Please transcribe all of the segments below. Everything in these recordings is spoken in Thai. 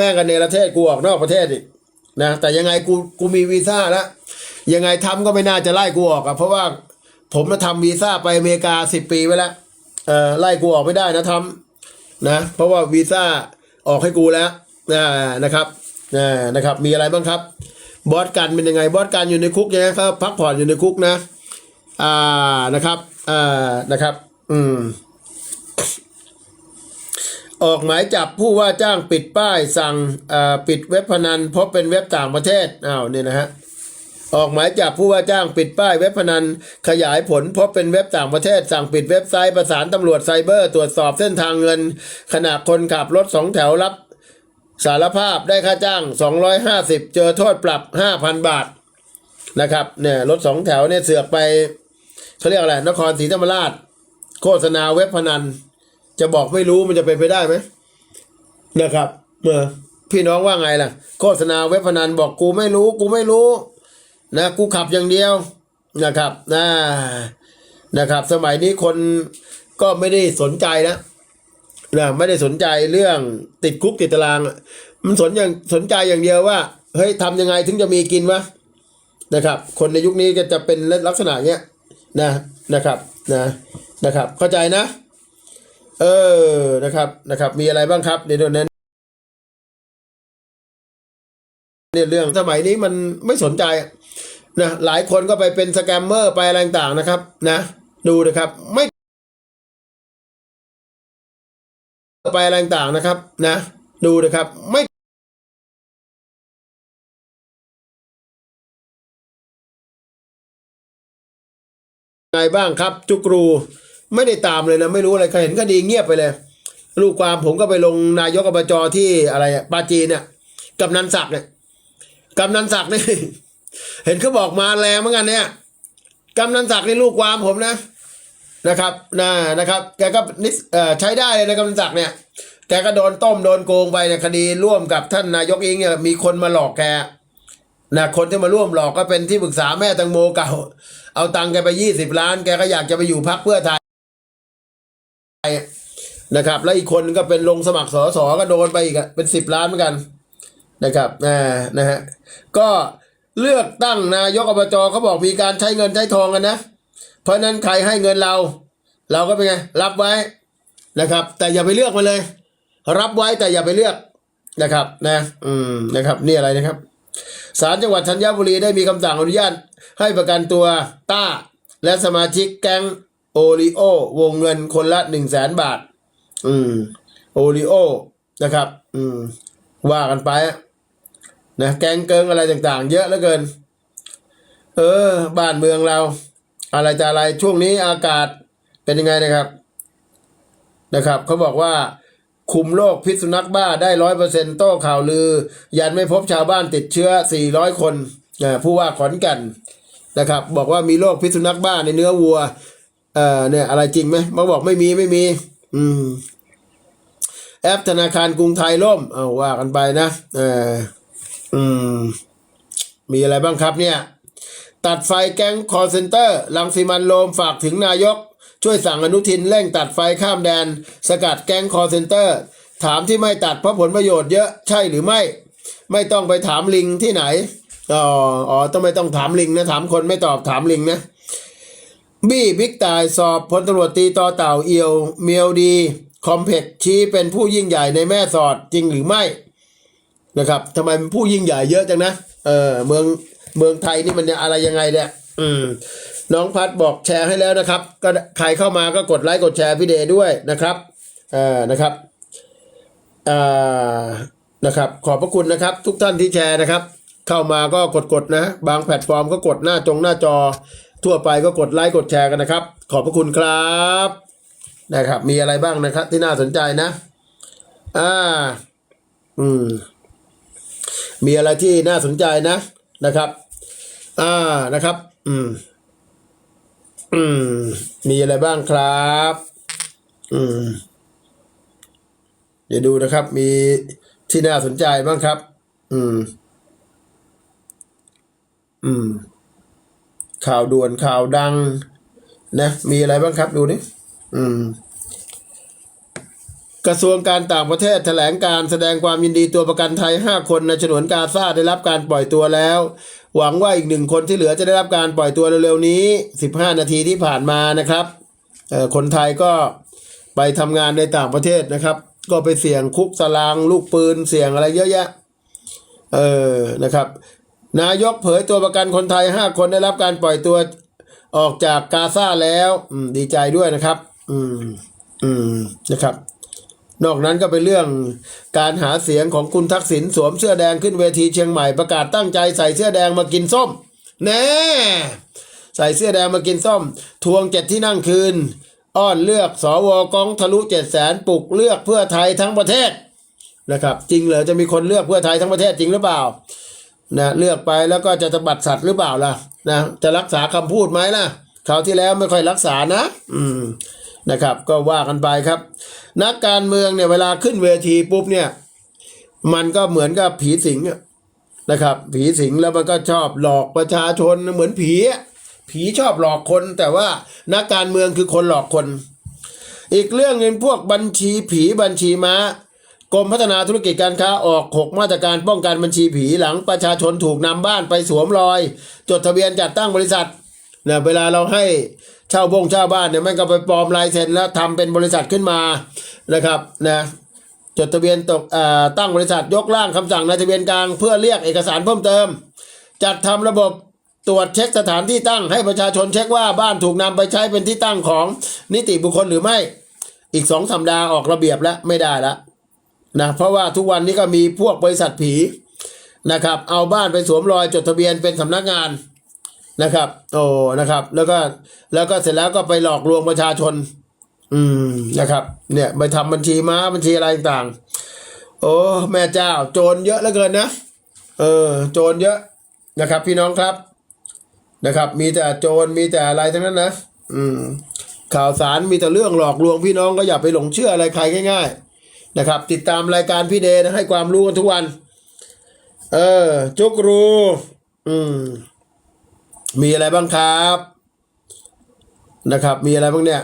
แม่งกันในประเทศกูออกนอกประเทศอีกนะแต่ยังไงกูกูมีวีซ่าแล้วยังไงทำก็ไม่น่าจะไล่กูออกอะเพราะว่าผมมาทำวีซ่าไปอเมริกาสิบปีไว้แล้วเออไล่กูออกไม่ได้นะทำนะ เพราะว่าวีซ่าออกให้กูแล้วนะนะครับนะนะครับ มีอะไรบ้างครับ บอสกันเป็นยังไงบอสกันอยู่ในคุกยังไงครับพักผ่อนอยู่ในคุกนะ อ่านะครับอ่านะครับ อืม ออกหมายจับผู้ว่าจ้างปิดป้ายสั่งปิดเว็บพนันเพราะเป็นเว็บต่างประเทศอ้าวเนี่ยนะฮะออกหมายจับผู้ว่าจ้างปิดป้ายเว็บพนันขยายผล เพราะเป็นเว็บต่างประเทศ สั่งปิดเว็บไซต์ประสานตำรวจไซเบอร์ ตรวจสอบเส้นทางเงิน ขณะคนขับรถสองแถวรับสารภาพได้ค่าจ้าง 250 เจอโทษปรับ 5,000 บาทนะครับเนี่ยรถสองแถวเนี่ยเสือกไปเขาเรียกอะไรนครศรีธรรมราช โฆษณาเว็บพนัน จะบอกไม่รู้มันจะเป็นไปได้ไหมนะครับเมื่อพี่น้องว่าไงล่ะ โฆษณาเว็บพนันบอกกูไม่รู้ กูไม่รู้ นะ กูขับอย่างเดียวนะครับนะนะครับ สมัยนี้คนก็ไม่ได้สนใจแล้วนะไม่ได้สนใจเรื่องติดคุกติดตาราง มันสนอย่างสนใจอย่างเดียวว่าเฮ้ยทำยังไงถึงจะมีกินวะนะครับ คนในยุคนี้ก็จะเป็นลักษณะเนี้ยนะนะครับนะนะครับ เข้าใจนะ เออนะครับนะครับมีอะไรบ้างครับในเรื่องนั้นเนี่ยเรื่องสมัยนี้มันไม่สนใจนะหลายคนก็ไปเป็นสแกมเมอร์ไปอะไรต่างๆนะครับ นะ ดูนะครับไม่ไปอะไรต่างๆนะครับ นะ ดูนะครับไม่ไงบ้างครับ จุกรู ไม่ได้ตามเลยนะไม่รู้อะไรใครเห็นคดีเงียบไปเลย ลูกความผมก็ไปลงนายกอบจที่อะไรปาจีนเนี่ยกำนันศักดิ์เนี่ยกำนันศักดิ์นี่เห็นเขาบอกมาแรงเหมือนกันเนี่ยกำนันศักดิ์นี่ลูกความผมนะนะครับนะนะครับแกก็นิสเอ่อใช้ได้เลยนะกำนันศักดิ์เนี่ยแกก็โดนต้มโดนโกงไปในคดีร่วมกับท่านนายกเองเนี่ยมีคนมาหลอกแกนะคนที่มาร่วมหลอกก็เป็นที่ปรึกษาแม่ตังโมเก่า เอาตังแกไปยี่สิบล้าน แกก็อยากจะไปอยู่พักเพื่อไทย นะครับ แล้วอีกคนก็เป็นลงสมัครสอสอก็โดนไปอีกเป็นสิบล้านเหมือนกันนะครับอ่านะฮะก็เลือกตั้งนายกอบจเขาบอกมีการใช้เงินใช้ทองกันนะ เพราะฉะนั้นใครให้เงินเรา เราก็เป็นไงรับไว้นะครับ แต่อย่าไปเลือกมาเลย รับไว้แต่อย่าไปเลือกนะครับนะอืมนะครับนี่อะไรนะครับศาลจังหวัดธัญบุรีได้มีคำสั่งอนุญาตให้ประกันตัวต้าและสมาชิกแก๊ง โอริโอวงเงินคนละหนึ่งแสนบาท อืม โอริโอนะครับ อืม ว่ากันไปอะนะแกงเกิงอะไรต่างๆ เยอะเหลือเกิน เออ บ้านเมืองเรา อะไรจะอะไรช่วงนี้อากาศเป็นยังไงนะครับ นะครับเขาบอกว่าคุมโรคพิษสุนัขบ้าได้ร้อยเปอร์เซ็นโต้ข่าวลือ ยันไม่พบชาวบ้านติดเชื้อสี่ร้อยคนนะผู้ว่าขอนแก่นนะครับ บอกว่ามีโรคพิษสุนัขบ้าในเนื้อวัว เอ่อเนี่ยอะไรจริงไหมมาบอกไม่มีไม่มี อืม แอปธนาคารกรุงไทยล่ม เอาว่ากันไปนะเอออืม มีอะไรบ้างครับเนี่ย ตัดไฟแก๊งคอร์เซนเตอร์ลังสิมันโรมฝากถึงนายก ช่วยสั่งอนุทินเร่งตัดไฟข้ามแดน สกัดแก๊งคอร์เซนเตอร์ ถามที่ไม่ตัดเพราะผลประโยชน์เยอะใช่หรือไม่ ไม่ต้องไปถามลิงที่ไหนอ๋ออ๋อต้องไม่ต้องถามลิงนะ ถามคนไม่ตอบถามลิงนะ บี้บิ๊กตายสอบพลตำรวจตีต่อเต่าเอียวเมียวดี คอมเพกชี้เป็นผู้ยิ่งใหญ่ในแม่สอดจริงหรือไม่นะครับทำไมเป็นผู้ยิ่งใหญ่เยอะจังนะเออเมืองเมืองไทยนี่มันอะไรยังไงเนี่ยอืมน้องพัดบอกแชร์ให้แล้วนะครับ ก็ใครเข้ามาก็กดไลค์กดแชร์พี่เดด้วยนะครับเอ่านะครับอ่านะครับ ขอบพระคุณนะครับ ทุกท่านที่แชร์นะครับ เข้ามาก็กดกดๆนะ บางแพลตฟอร์มก็กดหน้าจงหน้าจอ ทั่วไปก็กดไลค์กดแชร์กันนะครับ ขอบพระคุณครับนะครับ มีอะไรบ้างนะครับ ที่น่าสนใจนะ อ่า อืม มีอะไรที่น่าสนใจนะนะครับ อ่านะครับ อืม อืม มีอะไรบ้างครับ อืม เดี๋ยวดูนะครับ มีที่น่าสนใจบ้างครับ อืม อืม ข่าวด่วนข่าวดังนะมีอะไรบ้างครับดูนี่อืม กระทรวงการต่างประเทศแถลงการแสดงความยินดีตัวประกันไทย 5 คนในฉนวนกาซาได้รับการปล่อยตัวแล้ว หวังว่าอีกหนึ่งคนที่เหลือจะได้รับการปล่อยตัวเร็วๆนี้ 15 นาทีที่ผ่านมานะครับเอ่อคนไทยก็ไปทำงานในต่างประเทศนะครับ ก็ไปเสี่ยงคุกตารางลูกปืนเสี่ยงอะไรเยอะแยะเออนะครับ นายกเผยตัวประกันคนไทย 5 คนได้รับการปล่อยตัวออกจากกาซาแล้วดีใจด้วยนะครับ อืมอืมนะครับ นอกนั้นก็เป็นเรื่องการหาเสียงของคุณทักษิณสวมเสื้อแดงขึ้นเวทีเชียงใหม่ประกาศตั้งใจใส่เสื้อแดงมากินส้ม แน่ ใส่เสื้อแดงมากินส้ม ทวงเจ็ดที่นั่งคืน อ้อนเลือกสวกองทะลุเจ็ดแสนปลุกเลือกเพื่อไทยทั้งประเทศนะครับ จริงเหรอจะมีคนเลือกเพื่อไทยทั้งประเทศจริงหรือเปล่า นะเลือกไปแล้วก็จะตบัดสัตว์หรือเปล่าล่ะนะจะรักษาคำพูดไหมล่ะคราวที่แล้วไม่ค่อยรักษานะ อืมนะครับ ก็ว่ากันไปครับ นักการเมืองเนี่ยเวลาขึ้นเวทีปุ๊บเนี่ย มันก็เหมือนกับผีสิงนะครับ ผีสิงแล้วมันก็ชอบหลอกประชาชนเหมือนผี ผีชอบหลอกคน แต่ว่านักการเมืองคือคนหลอกคน อีกเรื่องหนึ่งพวกบัญชีผีบัญชีม้า กรมพัฒนาธุรกิจการค้าออกหกมาตรการป้องกันบัญชีผีหลังประชาชนถูกนำบ้านไปสวมรอย จดทะเบียนจัดตั้งบริษัทเนี่ยเวลาเราให้เช่าบงเช่าบ้านเนี่ยมันก็ไปปลอมลายเซ็นแล้วทำเป็นบริษัทขึ้นมานะครับนะจดทะเบียนตกอ่าตั้งบริษัทยกร่างคำสั่งในทะเบียนกลางเพื่อเรียกเอกสารเพิ่มเติม จัดทำระบบตรวจเช็คสถานที่ตั้งให้ประชาชนเช็คว่าบ้านถูกนำไปใช้เป็นที่ตั้งของนิติบุคคลหรือไม่ อีกสองสัปดาห์ออกระเบียบแล้วไม่ได้แล้ว นะเพราะว่าทุกวันนี้ก็มีพวกบริษัทผีนะครับ เอาบ้านไปสวมรอยจดทะเบียนเป็นสำนักงานนะครับ โอ้นะครับ แล้วก็แล้วก็เสร็จแล้วก็ไปหลอกลวงประชาชน อืมนะครับ เนี่ยไปทำบัญชีม้าบัญชีอะไรต่างๆ โอ้แม่เจ้า โจรเยอะเหลือเกินนะเออ โจรเยอะนะครับ พี่น้องครับนะครับ มีแต่โจรมีแต่อะไรทั้งนั้นนะอืมข่าวสารมีแต่เรื่องหลอกลวงพี่น้องก็อย่าไปหลงเชื่ออะไรใครง่าย ๆ นะครับ ติดตามรายการพี่เดนะให้ความรู้กันทุกวัน เออ จุกรูอืมมีอะไรบ้างครับ นะครับ มีอะไรบ้างเนี่ย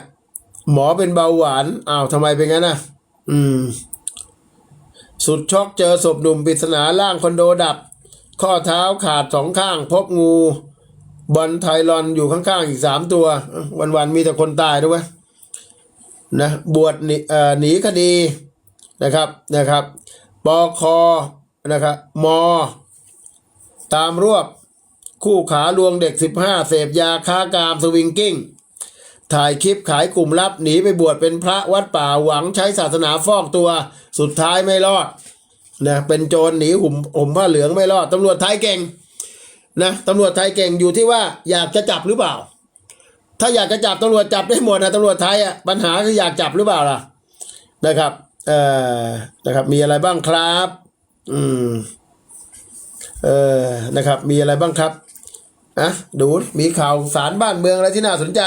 หมอเป็นเบาหวานอ้าวทำไมเป็นงั้นนะอืม สุดช็อกเจอศพหนุ่มปริศนาล่างคอนโดดับ ข้อเท้าขาดสองข้าง พบงูบอลไทรอนอยู่ข้างๆอีกสามตัว วันๆมีแต่คนตายด้วยนะบวชหนีเออหนีคดี นะครับนะครับปอคอนะครับมอ ตามรวบคู่ขาลวงเด็ก 15 เสพยาค้ากามสวิงกิ้ง ถ่ายคลิปขายกลุ่มลับหนีไปบวชเป็นพระวัดป่าหวังใช้ศาสนาฟอกตัวสุดท้ายไม่รอดนะเป็นโจรหนีหุ่มห่มผ้าเหลืองไม่รอดตำรวจไทยเก่งนะตำรวจไทยเก่งอยู่ที่ว่าอยากจะจับหรือเปล่า ถ้าอยากจะจับตำรวจจับได้หมดนะตำรวจไทยอะปัญหาคืออยากจับหรือเปล่าล่ะนะครับ เอ่อนะครับมีอะไรบ้างครับอืมเออนะครับมีอะไรบ้างครับอะดูมีข่าวสารบ้านเมืองอะไรที่น่าสนใจ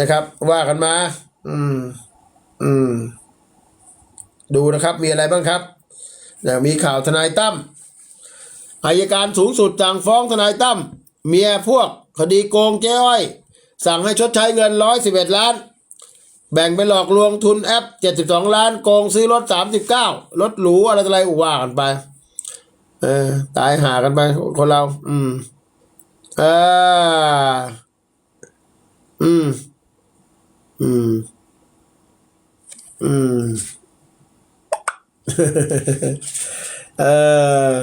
นะครับ ว่ากันมา อืม อืม ดูนะครับ มีอะไรบ้างครับนะมีข่าวทนายตั้มอายการสูงสุดสั่งฟ้องทนายตั้มเมียพวกคดีโกงเจ้อ้อย สั่งให้ชดใช้เงินร้อยสิบเอ็ดล้าน แบ่งไปหลอกลวงทุนแอปเจ็ดสิบสองล้านโกงซื้อรถสามสิบเก้ารถหรูอะไรอะไรว่ากันไป เออ ตายหากันไปคนเรา อืมเอออืม อืม อืม เออ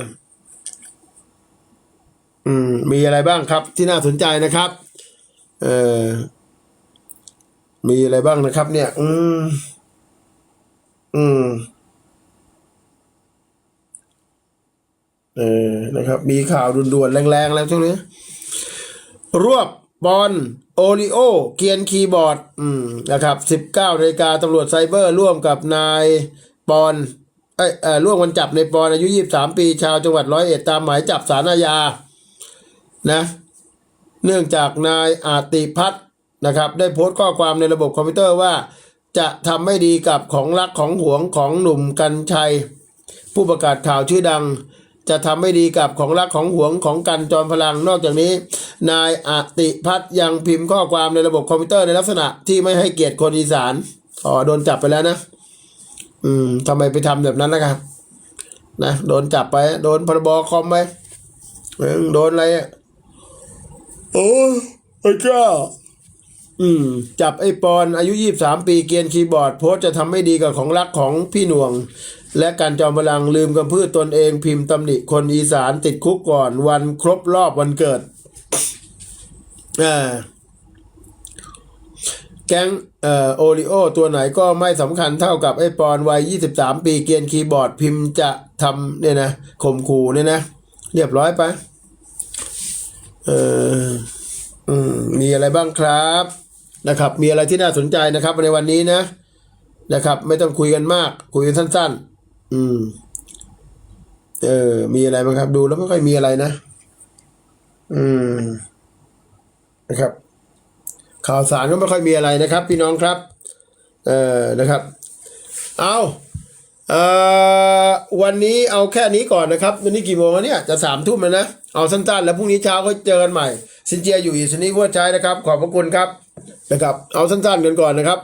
อืม มีอะไรบ้างครับที่น่าสนใจนะครับ เออ มีอะไรบ้างนะครับ เนี่ย อืม อืม เออ นะครับ มีข่าวด่วนๆ แรงๆ แล้วช่วงนี้ รวบบอลโอริโอ เกียนคีย์บอร์ด อืม นะครับสิบเก้านาฬิกาตำรวจไซเบอร์ ร่วมกับนายปอนเอ้ยเอ่อร่วมกันจับในปอนอายุยี่สามปี ชาวจังหวัดร้อยเอ็ดตามหมายจับสารอาญา นะ เนื่องจากนายอาติพัฒน์ นะครับได้โพสต์ข้อความในระบบคอมพิวเตอร์ว่า จะทำไม่ดีกับของรักของหวงของหนุ่มกัญชัย ผู้ประกาศข่าวชื่อดัง จะทำไม่ดีกับของรักของหวงของกันจอมพลังนอกจากนี้ นายอติพัฒน์ยังพิมพ์ข้อความในระบบคอมพิวเตอร์ในลักษณะที่ไม่ให้เกียรติคนอีสานอ๋อโดนจับไปแล้วนะ อืมทำไมไปทำแบบนั้นล่ะครับนะโดนจับไปโดนพรบคอมไปโดนอะไรอะโอ้พระเจ้า อืม จับไอ้ปอนอายุยี่สามปีเกียนคีย์บอร์ด โพสจะทำไม่ดีกับของรักของพี่หน่วง และการจอมพลังลืมกำพืชตนเองพิมพ์ตำหนิคนอีสานติดคุกก่อนวันครบรอบวันเกิดอ่าแก๊งเอ่อโอริโอตัวไหนก็ไม่สำคัญเท่ากับไอ้ปอนวัย 23 ปีเกียนคีย์บอร์ดพิมพ์จะทำเนี่ยนะข่มขู่เนี่ยนะ เรียบร้อยไปะเอออืมมีอะไรบ้างครับ นะครับ มีอะไรที่น่าสนใจนะครับ ในวันนี้นะนะครับ ไม่ต้องคุยกันมาก คุยกันสั้น ๆ อืม เออ มีอะไรบ้างครับ ดูแล้วไม่ค่อยมีอะไรนะ อืมนะครับ ข่าวสารก็ไม่ค่อยมีอะไรนะครับ พี่น้องครับ เออนะครับ เอาเออวันนี้เอาแค่นี้ก่อนนะครับ วันนี้กี่โมงแล้วเนี่ยจะสามทุ่มแล้วนะ เอาสั้นๆ แล้วพรุ่งนี้เช้าก็เจอกันใหม่ซินเจียอยู่อีสนี้หัวใจนะครับ ขอบพระคุณครับ นะครับ เอาสั้นๆกันก่อนนะครับ